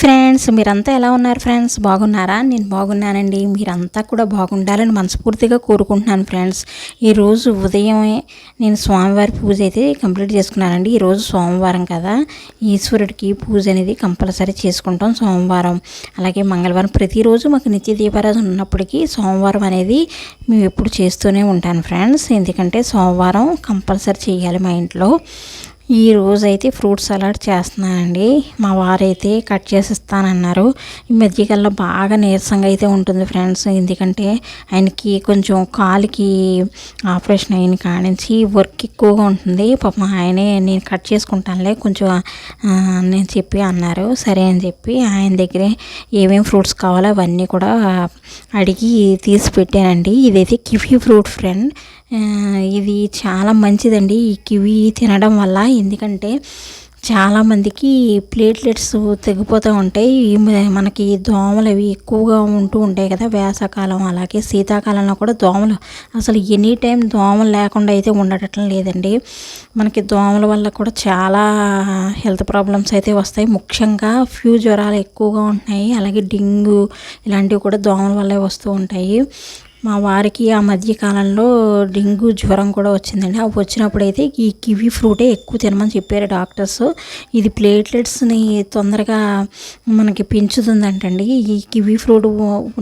Friends మీరంతా ఎలా ఉన్నారు ఫ్రెండ్స్? బాగున్నారా? నేను బాగున్నానండి. మీరంతా కూడా బాగుండాలని మనస్ఫూర్తిగా కోరుకుంటున్నాను ఫ్రెండ్స్. ఈరోజు ఉదయమే నేను స్వామివారి పూజ అయితే కంప్లీట్ చేసుకున్నానండి. ఈరోజు సోమవారం కదా. ఈశ్వరుడికి పూజ అనేది కంపల్సరీ చేసుకుంటాం సోమవారం. అలాగే మంగళవారం ప్రతిరోజు మాకు నిత్య దీపారాధన ఉన్నప్పటికీ సోమవారం అనేది మేము ఎప్పుడు చేస్తూనే ఉంటాను ఫ్రెండ్స్. ఎందుకంటే సోమవారం కంపల్సరీ చేయాలి మా ఇంట్లో. ఈ రోజైతే అయితే ఫ్రూట్ సలాడ్ చేస్తున్నానండి. మా వారైతే కట్ చేసి ఇస్తానన్నారు ఈ మధ్యకాలంలో బాగా నీరసంగా అయితే ఉంటుంది ఫ్రెండ్స్. ఎందుకంటే ఆయనకి కొంచెం కాలుకి ఆపరేషన్ అయిన కానించి వర్క్ ఎక్కువగా ఉంటుంది. పాపం ఆయనే నేను కట్ చేసుకుంటానులే కొంచెం నేను చెప్పి అన్నారు. సరే అని చెప్పి ఆయన దగ్గరే ఏమేమి ఫ్రూట్స్ కావాలో అవన్నీ కూడా అడిగి తీసి పెట్టానండి. ఇదైతే కిఫీ ఫ్రూట్ ఫ్రెండ్. ఇది చాలా మంచిదండి ఈ కివి తినడం వల్ల. ఎందుకంటే చాలామందికి ప్లేట్లెట్స్ తెగిపోతూ ఉంటాయి. మనకి దోమలు అవి ఎక్కువగా ఉంటూ ఉంటాయి కదా వేసవకాలం. అలాగే శీతాకాలంలో కూడా దోమలు అసలు ఎనీ టైం దోమలు లేకుండా అయితే ఉండటం లేదండి. మనకి దోమల వల్ల కూడా చాలా హెల్త్ ప్రాబ్లమ్స్ అయితే వస్తాయి. ముఖ్యంగా ఫ్యూ జ్వరాలు ఎక్కువగా ఉంటున్నాయి. అలాగే డెంగ్యూ ఇలాంటివి కూడా దోమల వల్లే వస్తూ ఉంటాయి. మా వారికి ఆ మధ్య కాలంలో డెంగ్యూ జ్వరం కూడా వచ్చిందండి. అవి వచ్చినప్పుడైతే ఈ కివీ ఫ్రూటే ఎక్కువ తినమని చెప్పారు డాక్టర్స్. ఇది ప్లేట్లెట్స్ని తొందరగా మనకి పెంచుతుందంటండి. ఈ కివీ ఫ్రూట్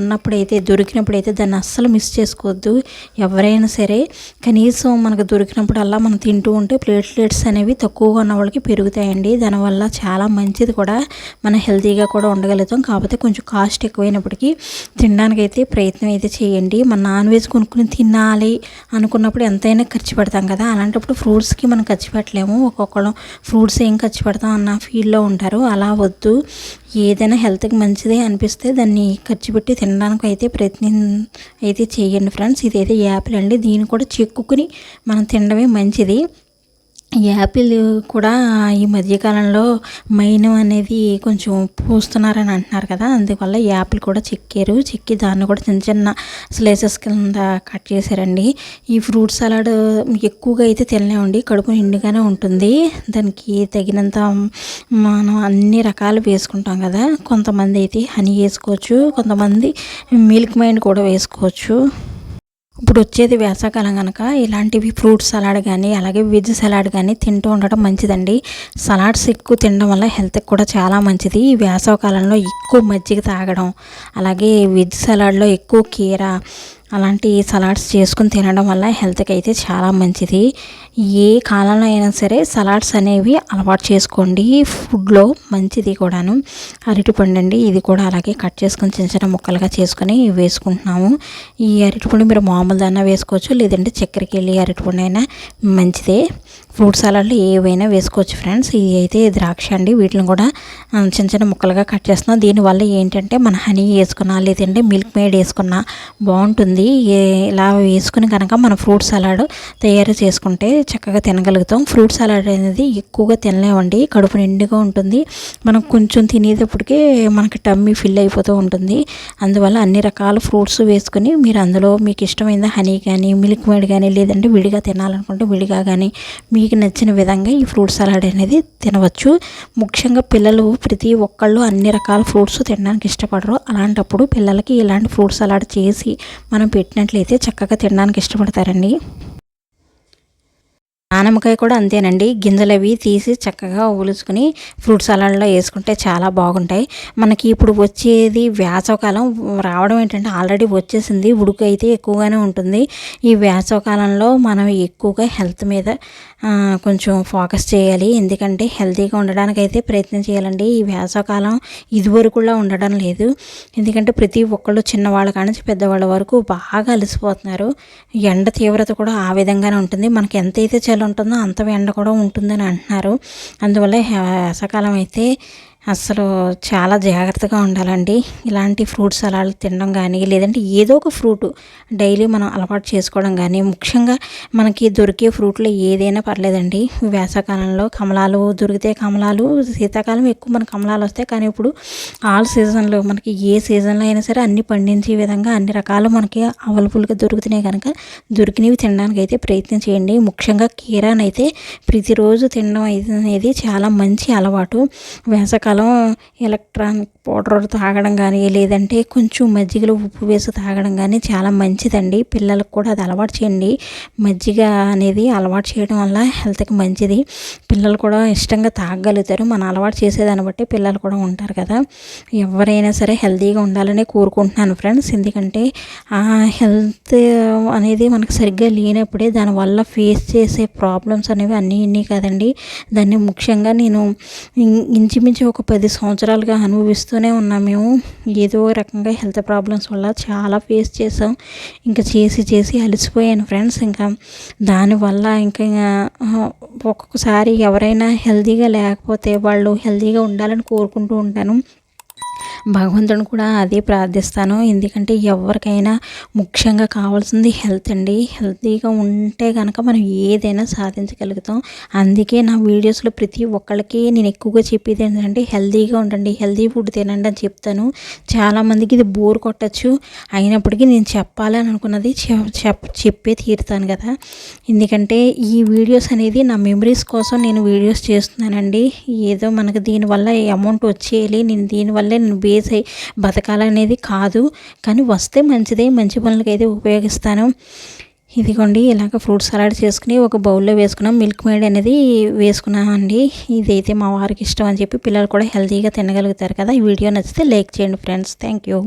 ఉన్నప్పుడైతే దొరికినప్పుడైతే దాన్ని అస్సలు మిస్ చేసుకోవద్దు. ఎవరైనా సరే కనీసం మనకు దొరికినప్పుడల్లా మనం తింటూ ఉంటే ప్లేట్లెట్స్ అనేవి తక్కువగా ఉన్న వాళ్ళకి పెరుగుతాయండి. దానివల్ల చాలా మంచిది కూడా. మన హెల్తీగా కూడా ఉండగలుగుతాం. కాకపోతే కొంచెం కాస్ట్ ఎక్కువైనప్పటికీ తినడానికి అయితే ప్రయత్నం అయితే చేయండి. మన నాన్ వెజ్ కొనుక్కుని తినాలి అనుకున్నప్పుడు ఎంతైనా ఖర్చు పెడతాం కదా. అలాంటప్పుడు ఫ్రూట్స్కి మనం ఖర్చు పెట్టలేము. ఒక్కొక్కరు ఫ్రూట్స్ ఏం ఖర్చు పెడతాం అన్న ఫీల్డ్లో ఉంటారు. అలా వద్దు. ఏదైనా హెల్త్కి మంచిదే అనిపిస్తే దాన్ని ఖర్చు పెట్టి తినడానికి అయితే ప్రయత్నం అయితే చేయండి ఫ్రెండ్స్ ఇదైతే యాపిల్ అండి. దీన్ని కూడా చెక్కుకుని మనం తినడమే మంచిది. యాపిల్ కూడా ఈ మధ్యకాలంలో మైనం అనేది కొంచెం పూస్తున్నారని అంటున్నారు కదా. అందువల్ల యాపిల్ కూడా చెక్కారు. చెక్కి దాన్ని కూడా చిన్న చిన్న స్లైసెస్ కింద కట్ చేశారండి. ఈ ఫ్రూట్ సలాడ్ ఎక్కువగా అయితే తినలేమండి. కడుపు నిండుగానే ఉంటుంది. దానికి తగినంత మనం అన్ని రకాలు వేసుకుంటాం కదా. కొంతమంది అయితే హనీ వేసుకోవచ్చు. కొంతమంది మిల్క్ మైండ్ కూడా వేసుకోవచ్చు. ఇప్పుడు వచ్చేది వేసవకాలం కనుక ఇలాంటివి ఫ్రూట్ సలాడ్ కానీ అలాగే వెజ్ సలాడ్ కానీ తింటూ ఉండటం మంచిదండి. సలాడ్స్ ఎక్కువ తినడం వల్ల హెల్త్కి కూడా చాలా మంచిది. ఈ వేసవకాలంలో ఎక్కువ మజ్జిగ తాగడం అలాగే వెజ్ సలాడ్లో ఎక్కువ కీర అలాంటి సలాడ్స్ చేసుకుని తినడం వల్ల హెల్త్కి అయితే చాలా మంచిది. ఏ కాలంలో అయినా సరే సలాడ్స్ అనేవి అలవాటు చేసుకోండి. ఫుడ్లో మంచిది కూడాను. అరటిపండు అండి ఇది కూడా అలాగే కట్ చేసుకుని చిన్న చిన్న ముక్కలుగా చేసుకుని వేసుకుంటున్నాము. ఈ అరటిపండు మీరు మామూలు దాన్నా వేసుకోవచ్చు లేదంటే చక్కెరకి వెళ్ళి అరటిపండు అయినా మంచిదే. ఫ్రూట్ సలాడ్లు ఏవైనా వేసుకోవచ్చు ఫ్రెండ్స్. ఇది అయితే ద్రాక్ష అండి. వీటిని కూడా చిన్న చిన్న ముక్కలుగా కట్ చేస్తున్నాం. దీనివల్ల ఏంటంటే మన హనీ వేసుకున్నా లేదంటే మిల్క్ మేడ్ వేసుకున్నా బాగుంటుంది. ఇలా వేసుకుని కనుక మనం ఫ్రూట్ సలాడ్ తయారు చేసుకుంటే చక్కగా తినగలుగుతాం. ఫ్రూట్ సలాడ్ అనేది ఎక్కువగా తినలేమండి. కడుపు నిండుగా ఉంటుంది. మనం కొంచెం తినేటప్పటికే మనకి టమ్మీ ఫిల్ అయిపోతూ ఉంటుంది. అందువల్ల అన్ని రకాల ఫ్రూట్స్ వేసుకుని మీరు అందులో మీకు ఇష్టమైన హనీ కానీ మిల్క్ మేడ్ కానీ లేదంటే విడిగా తినాలనుకుంటే విడిగా కానీ మీ మీకు నచ్చిన విధంగా ఈ ఫ్రూట్ సలాడ్ అనేది తినవచ్చు. ముఖ్యంగా పిల్లలు ప్రతి ఒక్కళ్ళు అన్ని రకాల ఫ్రూట్స్ తినడానికి ఇష్టపడరు. అలాంటప్పుడు పిల్లలకి ఇలాంటి ఫ్రూట్ సలాడ్ చేసి మనం పెట్టినట్లయితే చక్కగా తినడానికి ఇష్టపడతారండి. ఆనమకాయ కూడా అంతేనండి. గింజలు అవి తీసి చక్కగా ఉలుచుకుని ఫ్రూట్ సలాడ్లో వేసుకుంటే చాలా బాగుంటాయి. మనకి ఇప్పుడు వచ్చేది వేసవకాలం రావడం ఏంటంటే ఆల్రెడీ వచ్చేసింది. ఉడుకు అయితే ఎక్కువగానే ఉంటుంది. ఈ వేసవకాలంలో మనం ఎక్కువగా హెల్త్ మీద కొంచెం ఫోకస్ చేయాలి. ఎందుకంటే హెల్తీగా ఉండడానికి అయితే ప్రయత్నం చేయాలండి. ఈ వేసవకాలం ఇదివరకులా ఉండడం లేదు. ఎందుకంటే ప్రతి ఒక్కళ్ళు చిన్నవాళ్ళ కాడ నుంచి పెద్దవాళ్ళ వరకు బాగా అలసిపోతున్నారు. ఎండ తీవ్రత కూడా ఆ విధంగానే ఉంటుంది. మనకి ఎంతైతే చలి ఉంటుందో అంత ఎండ కూడా ఉంటుందని అంటున్నారు. అందువల్ల వేసవకాలం అయితే అసలు చాలా జాగ్రత్తగా ఉండాలండి. ఇలాంటి ఫ్రూట్ సలాడ్లు తినడం కానీ లేదంటే ఏదో ఒక ఫ్రూట్ డైలీ మనం అలవాటు చేసుకోవడం కానీ ముఖ్యంగా మనకి దొరికే ఫ్రూట్లో ఏదైనా పర్లేదండి. వేసవకాలంలో కమలాలు దొరికితే కమలాలు శీతాకాలం ఎక్కువ మన కమలాలు వస్తాయి. కానీ ఇప్పుడు ఆల్ సీజన్లో మనకి ఏ సీజన్లో అయినా సరే అన్ని పండించే విధంగా అన్ని రకాలు మనకి అవైలబుల్గా దొరుకుతున్నాయి కనుక దొరికినవి తినడానికి అయితే ప్రయత్నం చేయండి. ముఖ్యంగా కీరాన్ అయితే ప్రతిరోజు తినడం అయితే అనేది చాలా మంచి అలవాటు. వేసవకాలం కేవలం ఎలక్ట్రానిక్ పౌడర్ తాగడం కానీ లేదంటే కొంచెం మజ్జిగలో ఉప్పు వేసి తాగడం కానీ చాలా మంచిదండి. పిల్లలకు కూడా అది అలవాటు చేయండి. మజ్జిగ అనేది అలవాటు చేయడం వల్ల హెల్త్కి మంచిది. పిల్లలు కూడా ఇష్టంగా తాగగలుగుతారు మనం అలవాటు చేసేదాన్ని బట్టి పిల్లలు కూడా ఉంటారు కదా. ఎవరైనా సరే హెల్తీగా ఉండాలని కోరుకుంటున్నాను ఫ్రెండ్స్. ఎందుకంటే ఆ హెల్త్ అనేది మనకు సరిగ్గా లేనప్పుడే దానివల్ల ఫేస్ చేసే ప్రాబ్లమ్స్ అనేవి అన్నీ ఇన్ని కదండి. దాన్ని ముఖ్యంగా నేను ఇంచుమించు ఒక పది సంవత్సరాలుగా అనుభవిస్తూనే ఉన్నాం మేము. ఏదో రకంగా హెల్త్ ప్రాబ్లమ్స్ వల్ల చాలా ఫేస్ చేసాం ఇంకా చేసి చేసి అలసిపోయాను ఫ్రెండ్స్ ఇంకా. దానివల్ల ఇంకా ఒక్కొక్కసారి ఎవరైనా హెల్తీగా లేకపోతే వాళ్ళు హెల్తీగా ఉండాలని కోరుకుంటూ ఉంటాను. భగవంతుని కూడా అదే ప్రార్థిస్తాను. ఎందుకంటే ఎవరికైనా ముఖ్యంగా కావాల్సింది హెల్త్ అండి. హెల్తీగా ఉంటే కనుక మనం ఏదైనా సాధించగలుగుతాం. అందుకే నా వీడియోస్లో ప్రతి ఒక్కళ్ళకి నేను ఎక్కువగా చెప్పేది ఏంటంటే హెల్తీగా ఉండండి హెల్తీ ఫుడ్ తినండి అని చెప్తాను. చాలామందికి ఇది బోర్ కొట్టచ్చు. అయినప్పటికీ నేను చెప్పాలని అనుకున్నది చెప్ చెప్పే తీరుతాను కదా. ఎందుకంటే ఈ వీడియోస్ అనేది నా మెమరీస్ కోసం నేను వీడియోస్ చేస్తున్నానండి. ఏదో మనకు దీనివల్ల అమౌంట్ వచ్చేయాలి. నేను దీనివల్లే నేను బేస్ అయ్యి బతకాలనేది కాదు. కానీ వస్తే మంచిదే మంచి పనులకి అయితే ఉపయోగిస్తాను. ఇదిగోండి ఇలాగ ఫ్రూట్ సలాడ్ చేసుకుని ఒక బౌల్లో వేసుకున్నాం. మిల్క్ మేడ్ అనేది వేసుకున్నామండి. ఇదైతే మా వారికి ఇష్టం అని చెప్పి పిల్లలు కూడా హెల్తీగా తినగలుగుతారు కదా. ఈ వీడియో నచ్చితే లైక్ చేయండి ఫ్రెండ్స్. Thank you.